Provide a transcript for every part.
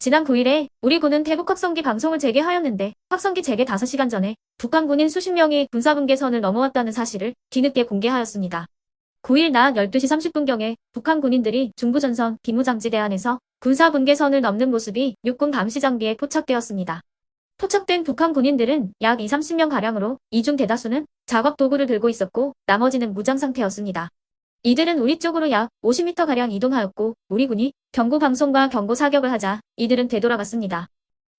지난 9일에 우리 군은 대북 확성기 방송을 재개하였는데 확성기 재개 5시간 전에 북한 군인 수십 명이 군사분계선을 넘어왔다는 사실을 뒤늦게 공개하였습니다. 9일 낮 12시 30분경에 북한 군인들이 중부전선 비무장지대 안에서 군사분계선을 넘는 모습이 육군 감시 장비에 포착되었습니다. 포착된 북한 군인들은 약 2, 30명 가량으로 이중 대다수는 작업 도구를 들고 있었고 나머지는 무장 상태였습니다. 이들은 우리 쪽으로 약 50m가량 이동하였고 우리 군이 경고 방송과 경고 사격을 하자 이들은 되돌아갔습니다.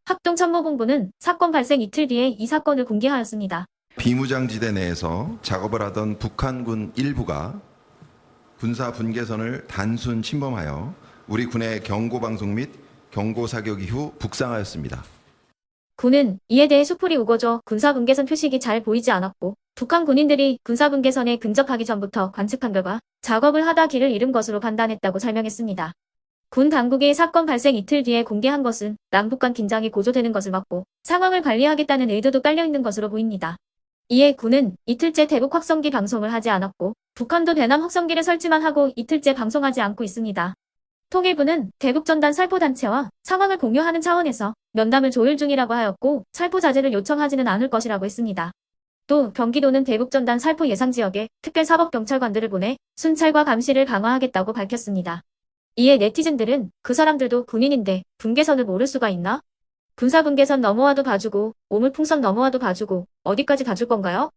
합동 참모본부는 사건 발생 이틀 뒤에 이 사건을 공개하였습니다. 비무장지대 내에서 작업을 하던 북한군 일부가 군사 분계선을 단순 침범하여 우리 군의 경고 방송 및 경고 사격 이후 북상하였습니다. 군은 이에 대해 수풀이 우거져 군사 분계선 표식이 잘 보이지 않았고 북한 군인들이 군사분계선에 근접하기 전부터 관측한 결과 작업을 하다 길을 잃은 것으로 판단했다고 설명했습니다. 군 당국이 사건 발생 이틀 뒤에 공개한 것은 남북 간 긴장이 고조되는 것을 막고 상황을 관리하겠다는 의도도 깔려 있는 것으로 보입니다. 이에 군은 이틀째 대북 확성기 방송을 하지 않았고 북한도 대남 확성기를 설치만 하고 이틀째 방송하지 않고 있습니다. 통일부는 대북전단 살포단체와 상황을 공유하는 차원에서 면담을 조율 중이라고 하였고 살포 자제를 요청하지는 않을 것이라고 했습니다. 또 경기도는 대북전단 살포 예상 지역에 특별사법경찰관들을 보내 순찰과 감시를 강화하겠다고 밝혔습니다. 이에 네티즌들은 그 사람들도 군인인데 분계선을 모를 수가 있나? 군사분계선 넘어와도 봐주고 오물풍선 넘어와도 봐주고 어디까지 봐줄 건가요?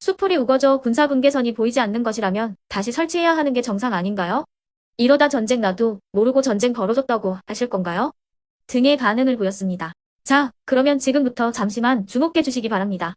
수풀이 우거져 군사분계선이 보이지 않는 것이라면 다시 설치해야 하는 게 정상 아닌가요? 이러다 전쟁 나도 모르고 전쟁 벌어졌다고 하실 건가요? 등의 반응을 보였습니다. 자, 그러면 지금부터 잠시만 주목해 주시기 바랍니다.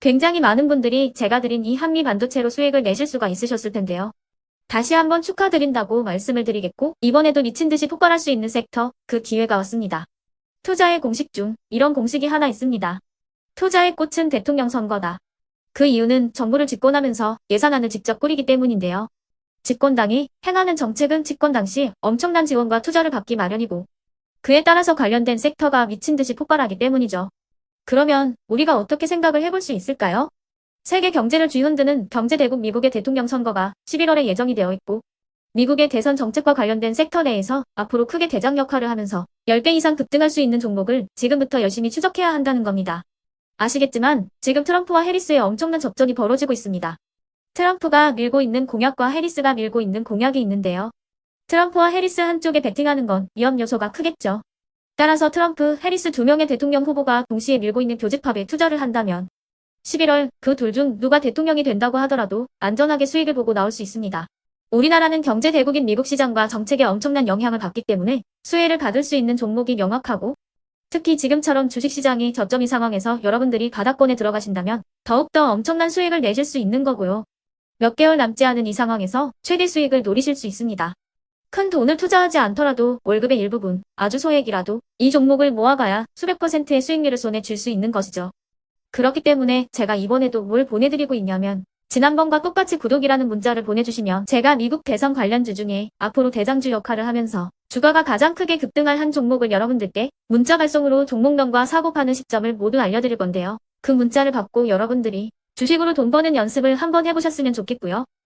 굉장히 많은 분들이 제가 드린 이 한미 반도체로 수익을 내실 수가 있으셨을 텐데요. 다시 한번 축하드린다고 말씀을 드리겠고 이번에도 미친 듯이 폭발할 수 있는 섹터 그 기회가 왔습니다. 투자의 공식 중 이런 공식이 하나 있습니다. 투자의 꽃은 대통령 선거다. 그 이유는 정부를 집권하면서 예산안을 직접 꾸리기 때문인데요. 집권당이 행하는 정책은 집권 당 시 엄청난 지원과 투자를 받기 마련이고 그에 따라서 관련된 섹터가 미친 듯이 폭발하기 때문이죠. 그러면 우리가 어떻게 생각을 해볼 수 있을까요? 세계 경제를 쥐흔드는 경제대국 미국의 대통령 선거가 11월에 예정이 되어 있고 미국의 대선 정책과 관련된 섹터 내에서 앞으로 크게 대장 역할을 하면서 10배 이상 급등할 수 있는 종목을 지금부터 열심히 추적해야 한다는 겁니다. 아시겠지만 지금 트럼프와 해리스의 엄청난 접전이 벌어지고 있습니다. 트럼프가 밀고 있는 공약과 해리스가 밀고 있는 공약이 있는데요. 트럼프와 해리스 한쪽에 베팅하는 건 위험 요소가 크겠죠. 따라서 트럼프, 해리스 두 명의 대통령 후보가 동시에 밀고 있는 교집합에 투자를 한다면 11월 그 둘 중 누가 대통령이 된다고 하더라도 안전하게 수익을 보고 나올 수 있습니다. 우리나라는 경제 대국인 미국 시장과 정책에 엄청난 영향을 받기 때문에 수혜를 받을 수 있는 종목이 명확하고 특히 지금처럼 주식시장이 저점인 상황에서 여러분들이 바닥권에 들어가신다면 더욱더 엄청난 수익을 내실 수 있는 거고요. 몇 개월 남지 않은 이 상황에서 최대 수익을 노리실 수 있습니다. 큰 돈을 투자하지 않더라도 월급의 일부분, 아주 소액이라도 이 종목을 모아가야 수백 퍼센트의 수익률을 손에 쥘 수 있는 것이죠. 그렇기 때문에 제가 이번에도 뭘 보내드리고 있냐면 지난번과 똑같이 구독이라는 문자를 보내주시면 제가 미국 대선 관련주 중에 앞으로 대장주 역할을 하면서 주가가 가장 크게 급등할 한 종목을 여러분들께 문자 발송으로 종목명과 사고 파는 시점을 모두 알려드릴 건데요. 그 문자를 받고 여러분들이 주식으로 돈 버는 연습을 한번 해보셨으면 좋겠고요.